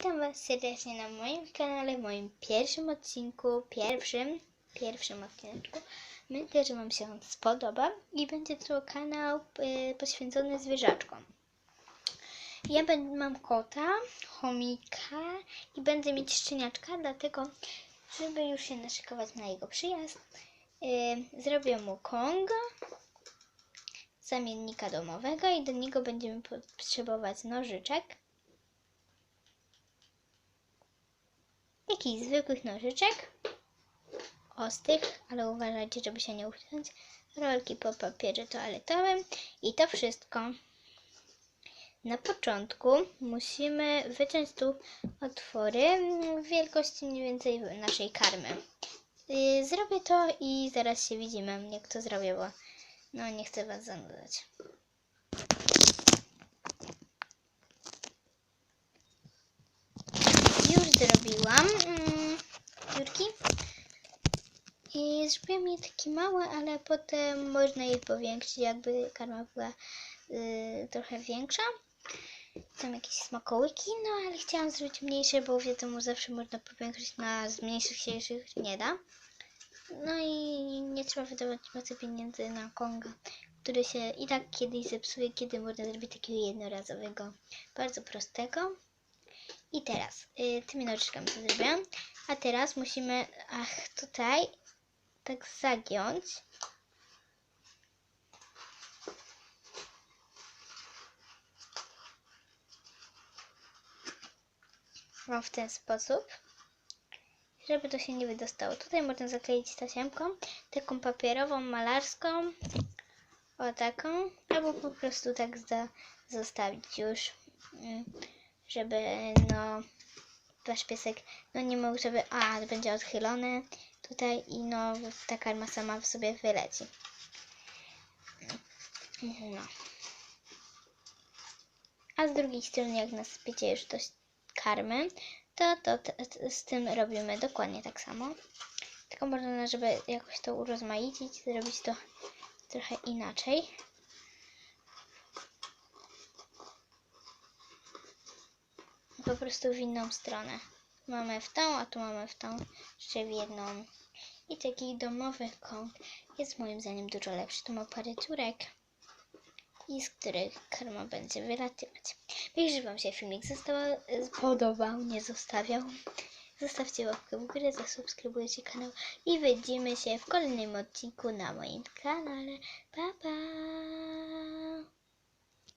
Witam Was serdecznie na moim kanale, moim pierwszym odcinku, pierwszym, pierwszym odcinku. Myślę, że Wam się on spodoba i będzie to kanał y, poświęcony zwierzaczkom. Ja będę, mam kota, chomika i będę mieć szczeniaczka, dlatego, żeby już się naszykować na jego przyjazd, y, zrobię mu Konga, zamiennika domowego i do niego będziemy potrzebować nożyczek. Jakichś zwykłych nożyczek, ostrych, ale uważajcie, żeby się nie uchytnąć, rolki po papierze toaletowym i to wszystko. Na początku musimy wyciąć tu otwory wielkości mniej więcej naszej karmy. Yy, Zrobię to i zaraz się widzimy, jak to zrobię, bo no nie chcę Was zanudzać. Już zrobiłam mm, dziurki. I zrobiłam je takie małe, ale potem można je powiększyć, jakby karma była y, trochę większa. Tam jakieś smakołyki, no ale chciałam zrobić mniejsze, bo wiadomo, zawsze można powiększyć na zmniejszych się nie da. No i nie trzeba wydawać mocy pieniędzy na konga, który się i tak kiedyś zepsuje, kiedy można zrobić takiego jednorazowego, bardzo prostego. I teraz y, tymi nożyczkami to zrobiłam. A teraz musimy, ach, tutaj tak zagiąć. O, w ten sposób, żeby to się nie wydostało. Tutaj można zakleić tasiemką, taką papierową, malarską, o taką, albo po prostu tak za, zostawić już. Mm żeby no wasz piesek no nie mógł, żeby a będzie odchylony tutaj i no ta karma sama w sobie wyleci. No. A z drugiej strony jak nasypiecie już dość karmy, to, to, to z tym robimy dokładnie tak samo. Tylko można, żeby jakoś to urozmaicić, zrobić to trochę inaczej. po prostu w inną stronę. Mamy w tą, a tu mamy w tą, jeszcze w jedną. I taki domowy kąt jest moim zdaniem dużo lepszy. Tu ma parę dziurek i z których karma będzie wylatywać. Jeśli Wam się filmik został, spodobał, nie zostawiał, zostawcie łapkę w górę, zasubskrybujcie kanał i widzimy się w kolejnym odcinku na moim kanale. Pa, pa!